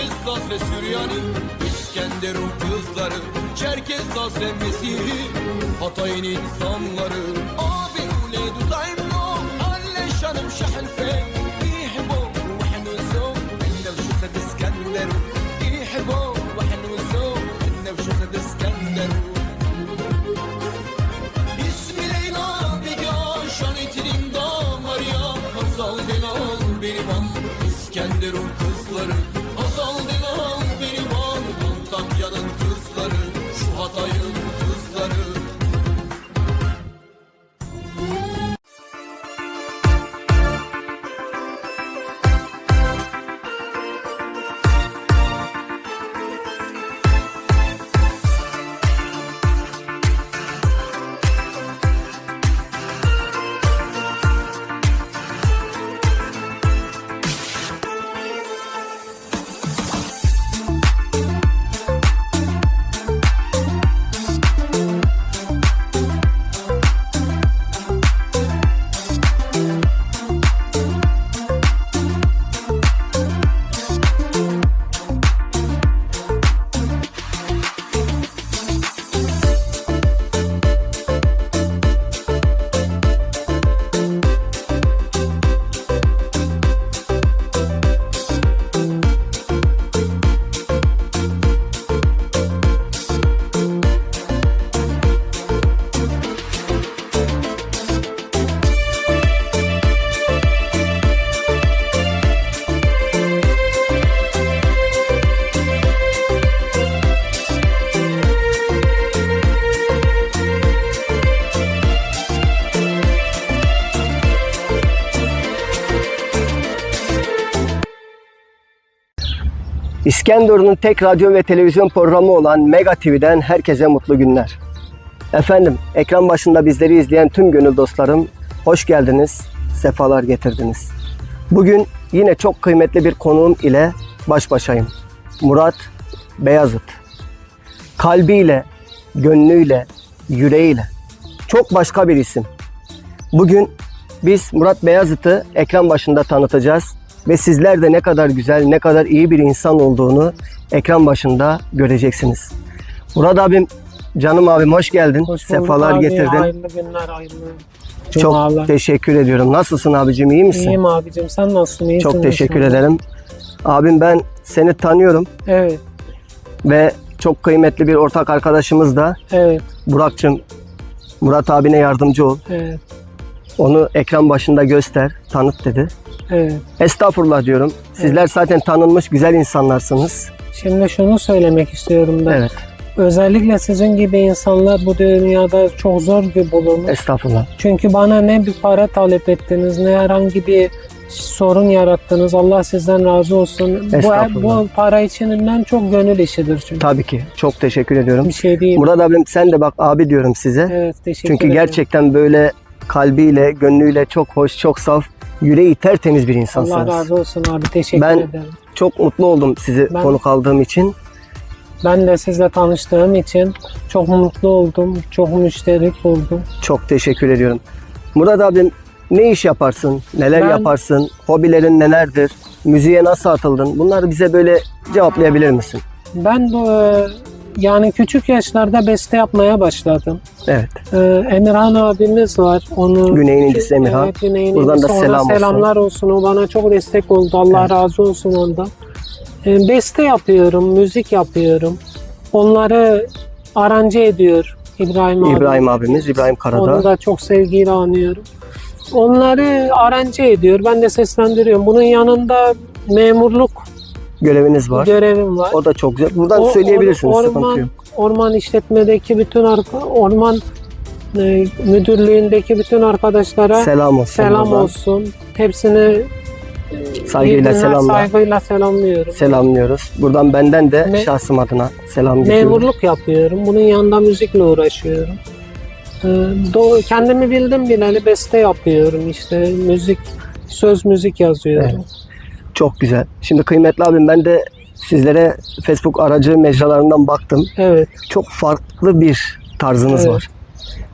Ezdaz ve Süryani İskenderun kızları Çerkez Laz ve Mesih'i Hatay'ın insanları. Abi uledu daimno Alle şanım şehel fe. İhbo ve henu zov İnnev şused İskenderun. İhbo ve henu zov İnnev şused İskenderun. İskenderun İskenderun'un tek radyo ve televizyon programı olan Mega TV'den herkese mutlu günler. Efendim, ekran başında bizleri izleyen tüm gönül dostlarım, hoş geldiniz, sefalar getirdiniz. Bugün yine çok kıymetli bir konuğum ile baş başayım. Murat Beyazıt. Kalbiyle, gönlüyle, yüreğiyle. Çok başka bir isim. Bugün biz Murat Beyazıt'ı ekran başında tanıtacağız ve sizler de ne kadar güzel, ne kadar iyi bir insan olduğunu ekran başında göreceksiniz. Murat abim, canım abim hoş geldin. Hoş Sefalar abi. getirdin. Hayırlı günler, hayırlı Çok cumalar. teşekkür ediyorum. Nasılsın abicim, iyi misin? İyiyim abicim. Sen nasılsın? İyisin Çok teşekkür ederim. Abim ben seni tanıyorum Evet, ve çok kıymetli bir ortak arkadaşımız da evet, Burak'cığım. Murat abine yardımcı ol. evet, Onu ekran başında göster, tanıt dedi. evet. Estağfurullah diyorum. Sizler zaten tanınmış güzel insanlarsınız. Şimdi şunu söylemek istiyorum ben. Evet, Özellikle sizin gibi insanlar bu dünyada çok zor bir bulunur. estağfurullah. Çünkü bana ne bir para talep ettiniz, ne herhangi bir sorun yarattınız. Allah sizden razı olsun. Bu, bu para içinden çok gönül işidir çünkü. Tabii ki. Çok teşekkür ediyorum. Bir şey değil. Murat abim sen de bak abi diyorum size. Evet, teşekkür Çünkü ederim. gerçekten böyle kalbiyle, gönlüyle çok hoş, çok saf, yüreği tertemiz bir Allah insansınız. razı olsun abi. Teşekkür Ben- ederim. Çok mutlu oldum sizi Ben- konuk aldığım için. Ben de sizle tanıştığım için çok mutlu oldum. Çok müşterik oldum. Çok teşekkür ediyorum. Murat abim ne iş yaparsın? Neler Ben- yaparsın? Hobilerin nelerdir? Müziğe nasıl atıldın? Bunları bize böyle cevaplayabilir misin? Ben de yani küçük yaşlarda beste yapmaya başladım. Evet. E, Emirhan abimiz var. Onu Güney'in incisi Emirhan. Evet, Güney'in Buradan da incisi. Ona selam olsun. selamlar olsun. O bana çok destek oldu. Allah Evet. razı olsun ondan. E, beste yapıyorum, müzik yapıyorum. Onları aranje ediyor İbrahim abi. İbrahim abimiz, İbrahim Karadağ. Onu da çok sevgiyle anıyorum. Onları aranje ediyor. Ben de seslendiriyorum. Bunun yanında memurluk Göreviniz var. görevim var. O da çok güzel. Buradan O- söyleyebilirsiniz. or- orman, orman işletmedeki bütün arka, orman e, müdürlüğündeki bütün arkadaşlara Selam olsun. selam buradan. olsun. Hepsini Saygıyla birbirine selamlar. saygıyla selamlıyorum. Selamlıyoruz. Buradan benden de Me- şahsım adına selam getiriyorum. Memurluk yapıyorum. Bunun yanında müzikle uğraşıyorum. Ee, kendimi bildim bileli beste yapıyorum. İşte müzik, söz müzik yazıyorum. Çok güzel. Şimdi kıymetli abim ben de sizlere Facebook aracı mecralarından baktım. Evet, Çok farklı bir tarzınız Evet. var.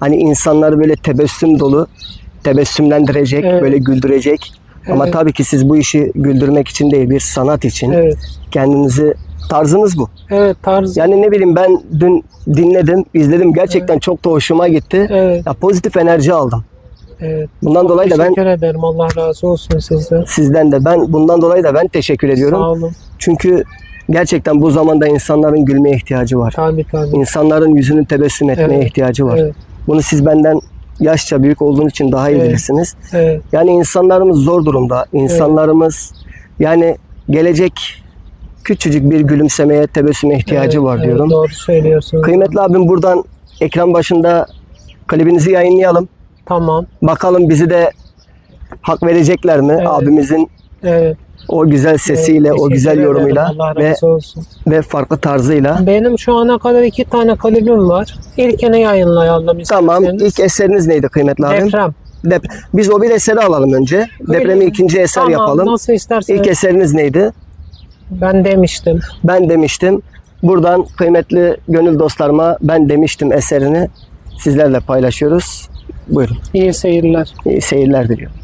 Hani insanları böyle tebessüm dolu, tebessümlendirecek, Evet. böyle güldürecek Ama Evet. tabii ki siz bu işi güldürmek için değil, bir sanat için Evet. kendinizi tarzınız bu. Evet tarz. Yani ne bileyim ben dün dinledim, izledim. Gerçekten çok da hoşuma gitti. Evet. Ya pozitif enerji aldım. Evet. Bundan dolayı da ben Teşekkür ederim. Allah razı olsun sizden. sizden de ben bundan dolayı da ben teşekkür ediyorum. Sağ olun. Çünkü gerçekten bu zamanda insanların gülmeye ihtiyacı var. Tabii tabii. İnsanların yüzünün tebessüm etmeye Evet. ihtiyacı var. Evet. Bunu siz benden yaşça büyük olduğun için daha iyi Evet. bilirsiniz. Evet. Yani insanlarımız zor durumda. İnsanlarımız yani gelecek küçücük bir gülümsemeye, tebessüme ihtiyacı evet, var evet, diyorum. doğru söylüyorsunuz. Kıymetli abim buradan ekran başında klibinizi yayınlayalım. Tamam. Bakalım bizi de hak verecekler mi? Evet. Abimizin Evet. o güzel sesiyle, evet, o güzel yorumuyla ve ve farklı tarzıyla. Benim şu ana kadar iki tane klibim var. İlkini yayınlayalım Tamam. İlk eseriniz neydi kıymetli abim? Deprem. Dep- Biz o bir eseri alalım önce. Depremi ikinci eser tamam, yapalım. Nasıl isterseniz. İlk eseriniz neydi? Ben demiştim. Ben demiştim. Buradan kıymetli gönül dostlarıma ben demiştim eserini sizlerle paylaşıyoruz. Buyurun. İyi seyirler. İyi seyirler diliyorum.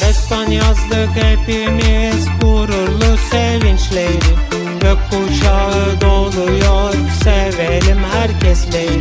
Destan yazdık hepimiz gururlu sevinçleri Gökkuşağı doluyor sevelim herkesleri.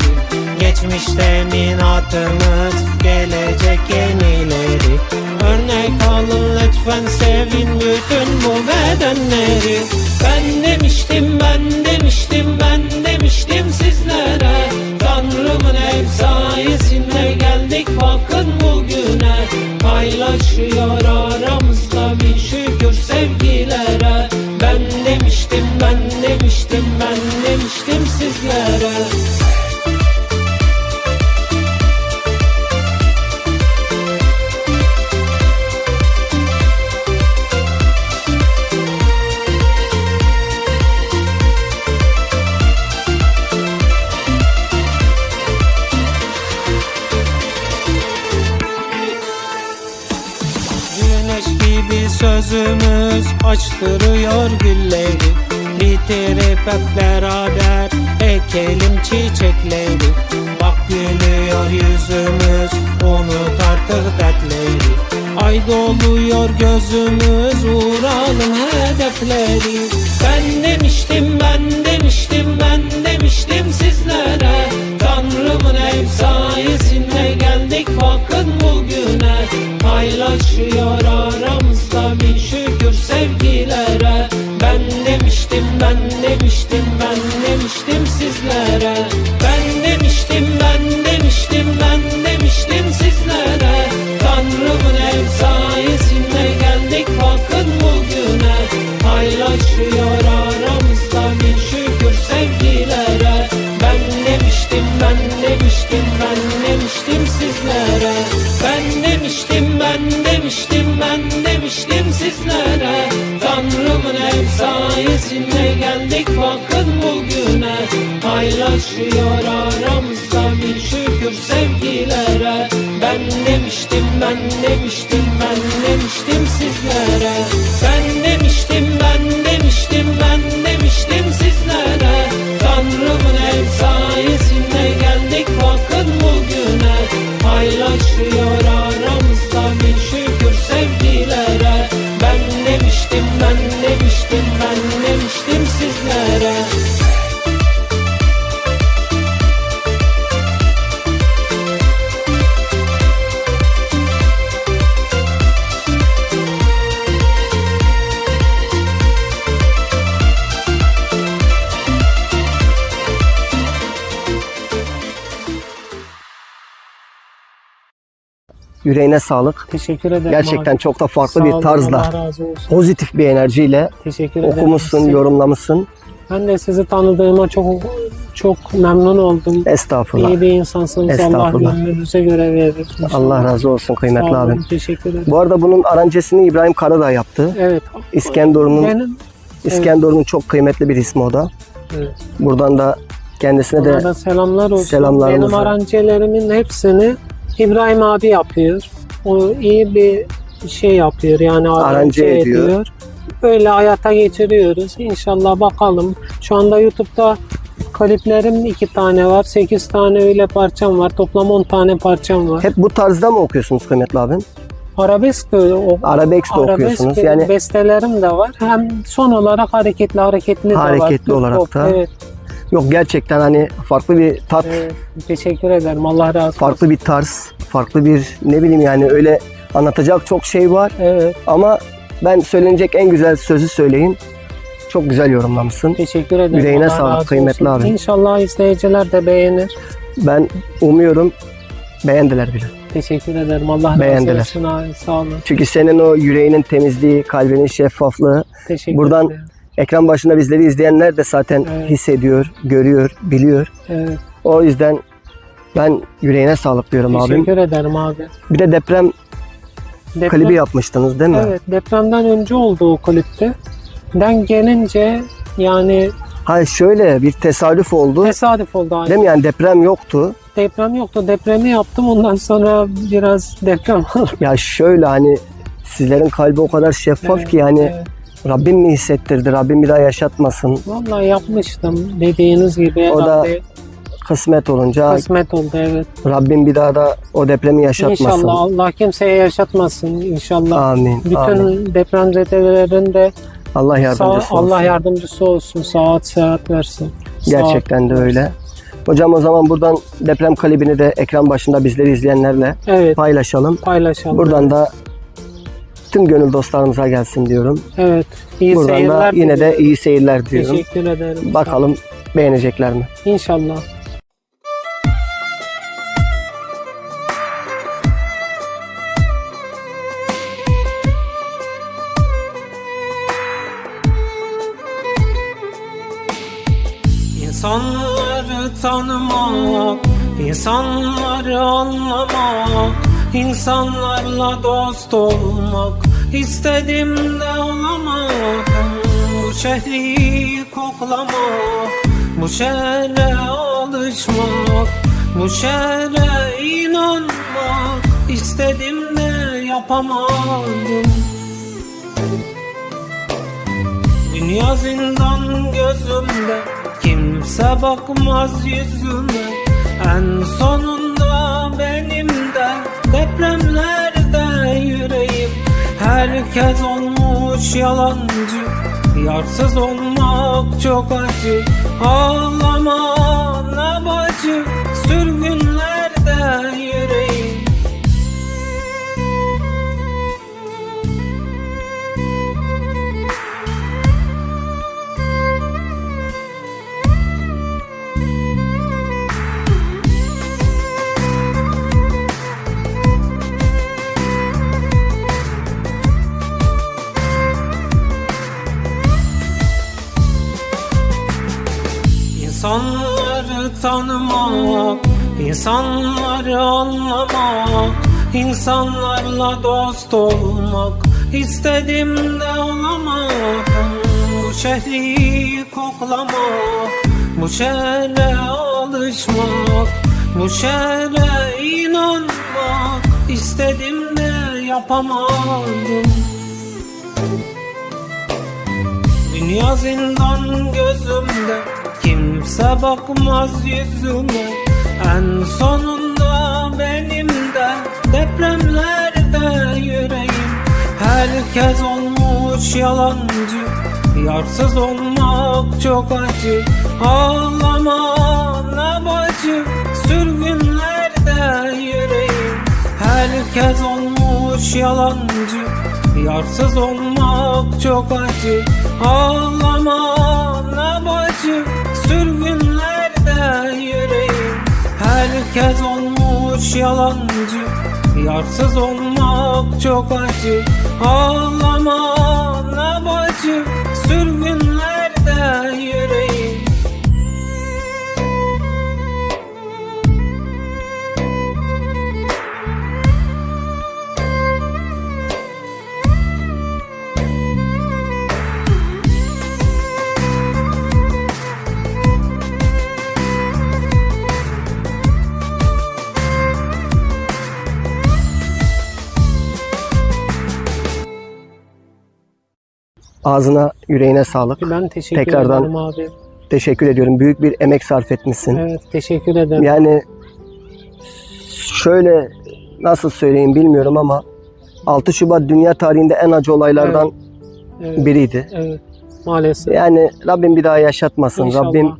Geçmişte minatımız gelecek yenileri Örnek alın lütfen sevin bütün bu bedenleri. Ben demiştim ben demiştim ben demiştim sizlere. Tanrımın ev sayesinde geldik bakın bugüne. Paylaşıyor aramızda bir şükür sevgilere hep beraber ekelim çiçekleri. Bak gülüyor yüzümüz unut artık dertleri. Ay doluyor gözümüz uğralım hedefleri. Ben demiştim ben demiştim ben demiştim sizlere. Tanrımın ev sayesinde geldik bakın bugüne. Paylaşıyor aramızda sizlere Tanrımın ev sayesinde geldik bakın bugüne. Paylaşıyor aramızda bir şükür sevgilere. Ben demiştim ben demiştim Yüreğine sağlık. Teşekkür ederim. Gerçekten abi. çok da farklı Sağ bir tarzla, Allah pozitif bir enerjiyle Teşekkür ederim. okumuşsun, Siz- yorumlamışsın. Ben de sizi tanıdığıma çok çok memnun oldum. Estağfurullah. İyi bir insansınız. Allah Estağfurullah. gönlünüze göre verir. inşallah. Allah razı olsun kıymetli Sağ olun, abim. Teşekkür ederim. Bu arada bunun aranjesini İbrahim Karadağ yaptı. Evet. İskenderun'un Benim İskenderun'un çok kıymetli bir ismi o da. evet. Buradan da Kendisine Ona de da selamlar olsun. selamlarımız Benim var. aranjelerimin hepsini İbrahim abi yapıyor. O iyi bir şey yapıyor yani Aranje aranje ediyor. ediyor. Öyle hayata geçiriyoruz. İnşallah bakalım. Şu anda YouTube'da kliplerim iki tane var. Sekiz tane öyle parçam var. Toplam 10 tane parçam var. hep bu tarzda mı okuyorsunuz kıymetli abim? Arabesk de o, Arabesk de okuyorsunuz. Yani bestelerim de var. Hem son olarak hareketli hareketli de var. Hareketli olarak pop, da. Evet, yok gerçekten hani farklı bir tat, evet. Teşekkür ederim. Allah razı olsun. farklı bir tarz, farklı bir ne bileyim yani öyle anlatacak çok şey var Evet. ama ben söylenecek en güzel sözü söyleyeyim. Çok güzel yorumlamışsın. Teşekkür ederim. Yüreğine Allah sağlık kıymetli olsun. abi. İnşallah izleyiciler de beğenir. Ben umuyorum beğendiler bile. Teşekkür ederim. Allah Beğendiler. razı olsun abi. Sağ olun. Çünkü senin o yüreğinin temizliği, kalbinin şeffaflığı Teşekkür Buradan- ederim. Ekran başında bizleri izleyenler de zaten Evet. hissediyor, görüyor, biliyor. Evet. O yüzden ben yüreğine sağlık diyorum abim. Teşekkür ederim abi. Bir de deprem Deprem- klibi yapmıştınız değil mi? Evet. Depremden önce oldu o klipte. Ben gelince yani Hayır şöyle bir tesadüf oldu. tesadüf oldu. aynı. Değil mi yani deprem yoktu. Deprem yoktu. Depremi yaptım. Ondan sonra biraz deprem. Ya şöyle hani sizlerin kalbi o kadar şeffaf ki yani Evet. Rabbim mi hissettirdi, Rabbim bir daha yaşatmasın. Vallahi yapmıştım dediğiniz gibi. O da herhalde Kısmet olunca kısmet oldu evet. Rabbim bir daha da o depremi yaşatmasın. İnşallah Allah kimseye yaşatmasın inşallah. Amin. Bütün amin. depremzedelerin de Allah sağ, yardımcısı olsun. Allah yardımcısı olsun. Saat saat versin. Gerçekten de Saat öyle. Hocam o zaman buradan deprem klibini de ekran başında bizleri izleyenlerle Evet paylaşalım. paylaşalım. Buradan da tüm gönül dostlarımıza gelsin diyorum. Evet. İyi Buradan da seyirler yine de diliyorum. iyi seyirler diyorum. Teşekkür ederim. Bakalım beğenecekler mi? İnşallah. İnsanları tanımak, insanları anlamak, insanlarla dost olmak, istedim de olamadım. Bu şehri koklamak, bu şehre alışmak, bu şehre inanmak, istedim de yapamadım. Dünya zindan gözümde Kimse bakmaz yüzüme En sonunda Depremlerde yüreğim Herkes olmuş yalancı. Yarsız olmak çok acı. Ağlama ne bacı insanları anlamak, insanlarla dost olmak, istedim de olamadım. Bu şehri koklamak, bu şehre alışmak, bu şehre inanmak, istedim de yapamadım. Dünya zindan gözümde Kimse bakmaz yüzüme En sonunda benim de Depremlerde yüreğim. Herkes olmuş yalancı Yarsız olmak çok acı. Ağlama ne bacı Sürgünlerde yüreğim. Herkes olmuş yalancı Yarsız olmak çok acı. Ağlama ne bacı Sürgünlerde Herkes olmuş yalancı. Yarsız olmak çok acı. Ağlama ne bacı. Sürgünlerde Ağzına, yüreğine sağlık. Ben teşekkür Tekrardan- ederim abi. Teşekkür ediyorum. Büyük bir emek sarf etmişsin. Evet teşekkür ederim. Yani şöyle nasıl söyleyeyim bilmiyorum ama 6 Şubat dünya tarihinde en acı olaylardan Evet, biriydi. evet. Maalesef. Yani Rabbim bir daha yaşatmasın. İnşallah. Rabbim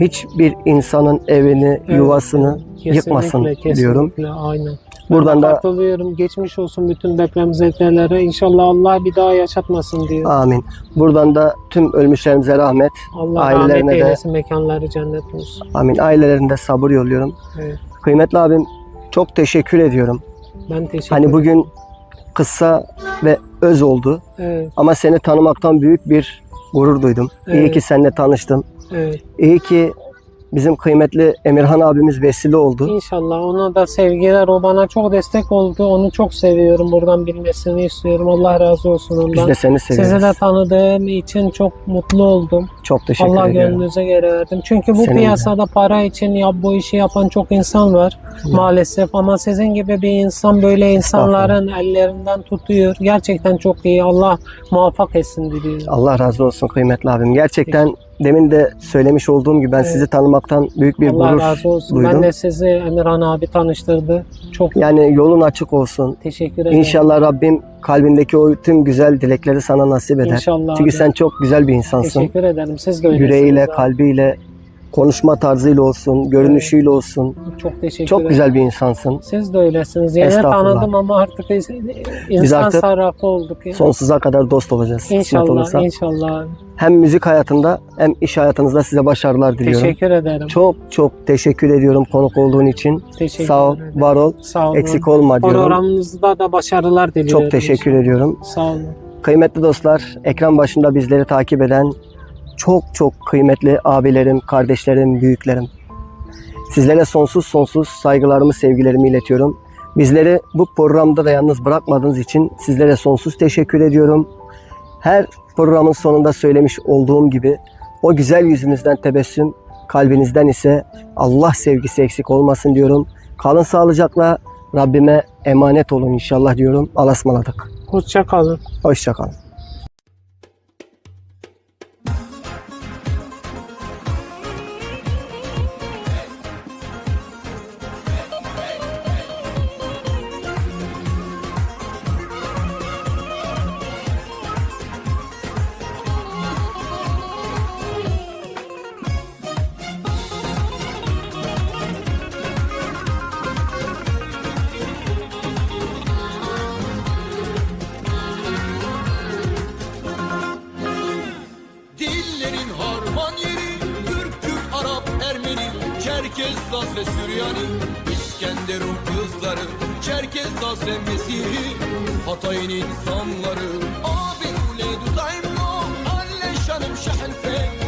hiçbir insanın evini, Evet, yuvasını Kesinlikle, yıkmasın kesinlikle, diyorum. Aynen. Buradan de da katılıyorum. Geçmiş olsun bütün depremzedelere. İnşallah Allah bir daha yaşatmasın diyor. amin. Buradan da tüm ölmüşlerimize rahmet. Allah ailelerine rahmet de- eylesin. Mekanları cennet olsun. Amin. Ailelerinde sabır yolluyorum. Evet. Kıymetli abim çok teşekkür ediyorum. Ben teşekkür Hani bugün kısa ve öz oldu Evet, ama seni tanımaktan büyük bir gurur duydum. İyi Evet. ki seninle tanıştım. evet. İyi ki bizim kıymetli Emirhan abimiz vesile oldu. İnşallah ona da sevgiler. O bana çok destek oldu. Onu çok seviyorum. Buradan bilmesini istiyorum. Allah razı olsun ondan. Biz de seni seviyoruz. Sizi de tanıdığım için çok mutlu oldum. Çok teşekkür Allah ediyorum. gönlünüze göre verdim. Çünkü bu Senin de. piyasada para için ya bu işi yapan çok insan var maalesef ama sizin gibi bir insan böyle insanların ellerinden tutuyor. Gerçekten çok iyi. Allah muvaffak etsin diliyorum. Allah razı olsun kıymetli abim. Gerçekten demin de söylemiş olduğum gibi ben Evet. sizi tanımaktan büyük bir Allah gurur razı olsun. duydum. Ben de sizi Emirhan abi tanıştırdı. Çok Yani yolun açık olsun. teşekkür ederim. İnşallah Rabbim kalbindeki o tüm güzel dilekleri sana nasip eder. İnşallah. Çünkü abi. sen çok güzel bir insansın. Teşekkür ederim. Siz de öylesiniz. Yüreğiyle, abi. kalbiyle, konuşma tarzıyla olsun, görünüşüyle olsun. Çok teşekkür Çok ederim. güzel bir insansın. Siz de öylesiniz. Yeni Estağfurullah. tanıdım ama artık insan artık sarrafı olduk. Ya. Sonsuza kadar dost olacağız. kısmet İnşallah, olursa. inşallah. abi. Hem müzik hayatında hem iş hayatınızda size başarılar diliyorum. Teşekkür ederim. Çok çok teşekkür ediyorum konuk olduğun için. teşekkür Sağ ol, ederim. var ol, Sağ olun. eksik olma diyorum. Programınızda da başarılar diliyorum. Çok teşekkür ediyorum. Sağ olun. Kıymetli dostlar, ekran başında bizleri takip eden çok çok kıymetli abilerim, kardeşlerim, büyüklerim. Sizlere sonsuz sonsuz saygılarımı, sevgilerimi iletiyorum. Bizleri bu programda da yalnız bırakmadığınız için sizlere sonsuz teşekkür ediyorum. Her programın sonunda söylemiş olduğum gibi o güzel yüzünüzden tebessüm, kalbinizden ise Allah sevgisi eksik olmasın diyorum. Kalın sağlıcakla Rabbime emanet olun inşallah diyorum. Alasmaladık. Hoşça kalın. Hoşçakalın. Dillerin Süryani İskenderun kızları Çerkez, Mesih Hatay'ın insanları. Abi ule dutayno Alle şanım şahenfe